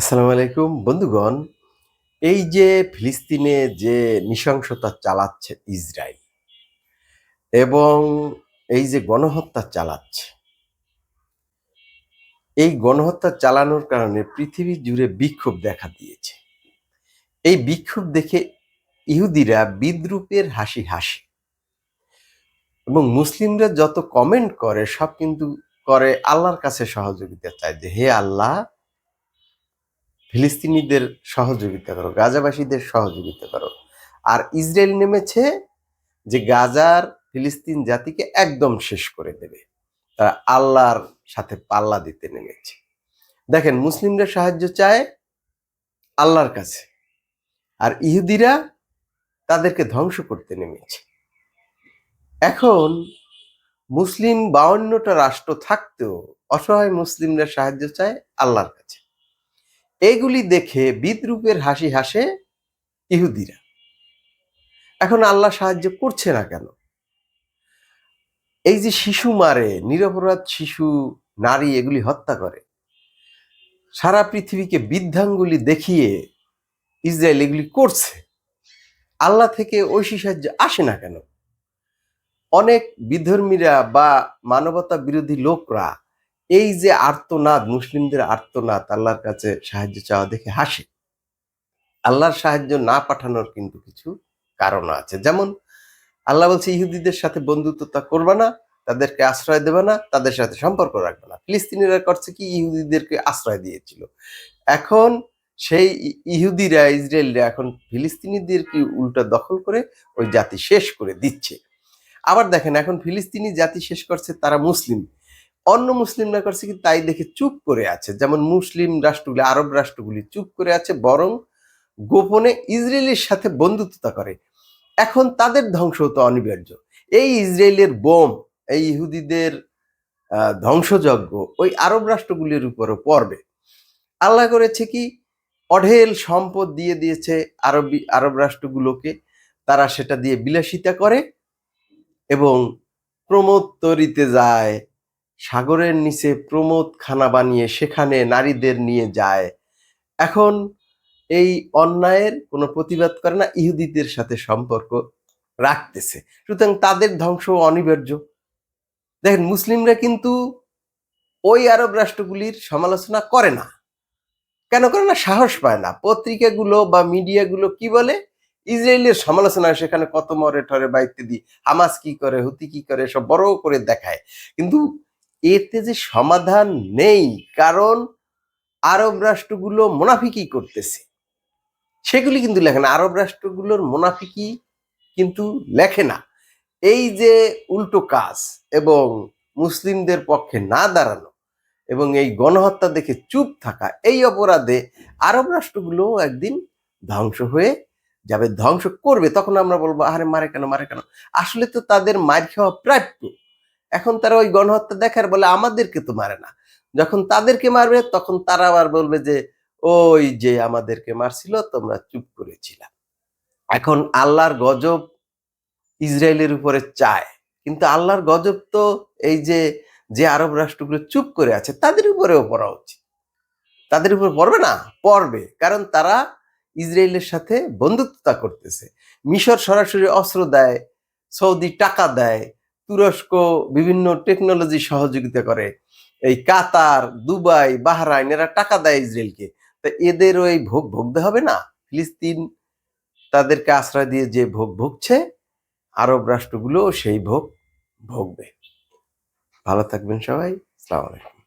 আসসালামু আলাইকুম, বন্ধুগণ। এই যে ফিলিস্তিনে যে নৃশংসতা চালাচ্ছে ইসরায়েল এবং এই যে গণহত্যা চালাচ্ছে, এই গণহত্যা চালানোর কারণে পৃথিবী জুড়ে বিক্ষোভ দেখা দিয়েছে। এই বিক্ষোভ দেখে ইহুদিরা বিদ্রুপের হাসি হাসে এবং মুসলিমরা যত কমেন্ট করে, সব কিন্তু করে আল্লাহর কাছে সহযোগিতা চায় যে, হে আল্লাহ ফিলিস্তিনিদের সহযোগিতা করো, গাজাবাসীদের সহযোগিতা করো। আর ইসরায়েল নেমেছে যে গাজার ফিলিস্তিন জাতিকে একদম শেষ করে দেবে। তারা আল্লাহর সাথে পাল্লা দিতে নেমেছে। দেখেন, মুসলিমরা সাহায্য চায় আল্লাহর কাছে, আর ইহুদিরা তাদেরকে ধ্বংস করতে নেমেছে। এখন মুসলিম বাউন্নটা রাষ্ট্র থাকতেও অসহায় মুসলিমরা সাহায্য চায় আল্লাহর কাছে। এগুলি দেখে বিদ্রুপের হাসি হাসে ইহুদিরা। এখন আল্লাহ সাহায্য করছে না কেন? এই যে শিশু মারে, নিরপরাধ শিশু, নারী এগুলি হত্যা করে। সারা পৃথিবীকে বৃদ্ধাঙ্গুলি দেখিয়ে ইসরায়েল এগুলি করছে। আল্লাহ থেকে ঐশী সাহায্য আসে না কেন? অনেক বিধর্মীরা বা মানবতা বিরোধী লোকরা এই যে আর্তনাদ, মুসলিমদের আর্তনাদ আল্লাহর কাছে সাহায্য চাওয়া দেখে হাসে। আল্লাহর সাহায্য না পাঠানোর কিন্তু কিছু কারণ আছে। যেমন আল্লাহ বলছে, ইহুদিদের সাথে বন্ধুত্বতা করবে না, তাদেরকে আশ্রয় দেবে না, তাদের সাথে সম্পর্ক রাখবে না। ফিলিস্তিনিরা করছে কি? ইহুদিদেরকে আশ্রয় দিয়েছিল। এখন সেই ইহুদিরা, ইসরায়েলরা এখন ফিলিস্তিনিদেরকে উল্টা দখল করে ওই জাতি শেষ করে দিচ্ছে। আবার দেখেন, এখন ফিলিস্তিনি জাতি শেষ করছে, তারা মুসলিম। অন্য মুসলিমরা করছে কি তাই দেখে চুপ করে আছে। যেমন মুসলিম রাষ্ট্রগুলি, আরব রাষ্ট্রগুলি চুপ করে আছে, বরং গোপনে ইসরায়েলের সাথে বন্ধুত্বতা করে। এখন তাদের ধ্বংস তো অনিবার্য। এই ইসরায়েলের বোম, এই ইহুদিদের ধ্বংসযজ্ঞ ওই আরব রাষ্ট্রগুলির উপরও পড়বে। আল্লাহ করেছে কি? অঢেল সম্পদ দিয়ে দিয়েছে আরবি, আরব রাষ্ট্রগুলোকে। তারা সেটা দিয়ে বিলাসিতা করে এবং প্রমোদ তরিতে যায় সাগরের নিচে প্রমোদ খানা বানিয়ে সেখানে নারীদের নিয়ে যায়। এখন এই অন্যায়ের কোনো প্রতিবাদ করে না, ইহুদিদের সাথে সম্পর্ক রাখতেছে। সুতরাং তাদের ধ্বংস অনিবার্য। দেখেন, মুসলিমরা কিন্তু ওই আরব রাষ্ট্রগুলির সমালোচনা করে না। কেন করে না? সাহস পায় না। পত্রিকাগুলো বা মিডিয়াগুলো কি বলে? ইসরায়েলের সমালোচনা সেখানে কত মরে ঠরে বাইতে দি হামাস কি করে, হুতি কি করে, সব বড় করে দেখায়। কিন্তু এতে যে সমাধান নেই, কারণ আরব রাষ্ট্রগুলো মোনাফিকি করতেছে। সেগুলি কিন্তু লেখে না, আরব রাষ্ট্রগুলোর মোনাফিকি কিন্তু লেখে না। এই যে উল্টো কাজ এবং মুসলিমদের পক্ষে না দাঁড়ানো এবং এই গণহত্যা দেখে চুপ থাকা, এই অপরাধে আরব রাষ্ট্রগুলো একদিন ধ্বংস হয়ে যাবে, ধ্বংস করবে। তখন আমরা বলব, আরে, মারে কেন মারে কেন? আসলে তো তাদের মার খাওয়া প্রাপ্য। এখন তারা ওই গণহত্যা দেখার বলে আমাদেরকে তো মারে না। যখন তাদেরকে মারবে, তখন তারা আবার বলবে যে, ওই যে আমাদেরকে মারছিল, তোমরা চুপ করেছিলাম। এখন আল্লাহর গজব ইসরায়েলের উপরে চায়। কিন্তু আল্লাহর গজব তো এই যে যে আরব রাষ্ট্রগুলো চুপ করে আছে, তাদের উপরেও পড়া উচিত। তাদের উপর পড়বে না, পড়বে। কারণ তারা ইসরায়েলের সাথে বন্ধুত্বতা করতেছে। মিশর সরাসরি অস্ত্র দেয়, সৌদি টাকা দেয় তুরস্ক বিভিন্ন টেকনোলজি সহযোগিতা করে। এই কাতার, দুবাই, বাহরাইন, এরা টাকা দেয় ইসরায়েলকে। তা এদেরও ওই ভোগ ভোগতে হবে না? ফিলিস্তিন তাদেরকে আশ্রয় দিয়ে যে ভোগ ভুগছে, আরব রাষ্ট্রগুলো সেই ভোগ ভোগবে। ভালো থাকবেন সবাই। আলাইকুম।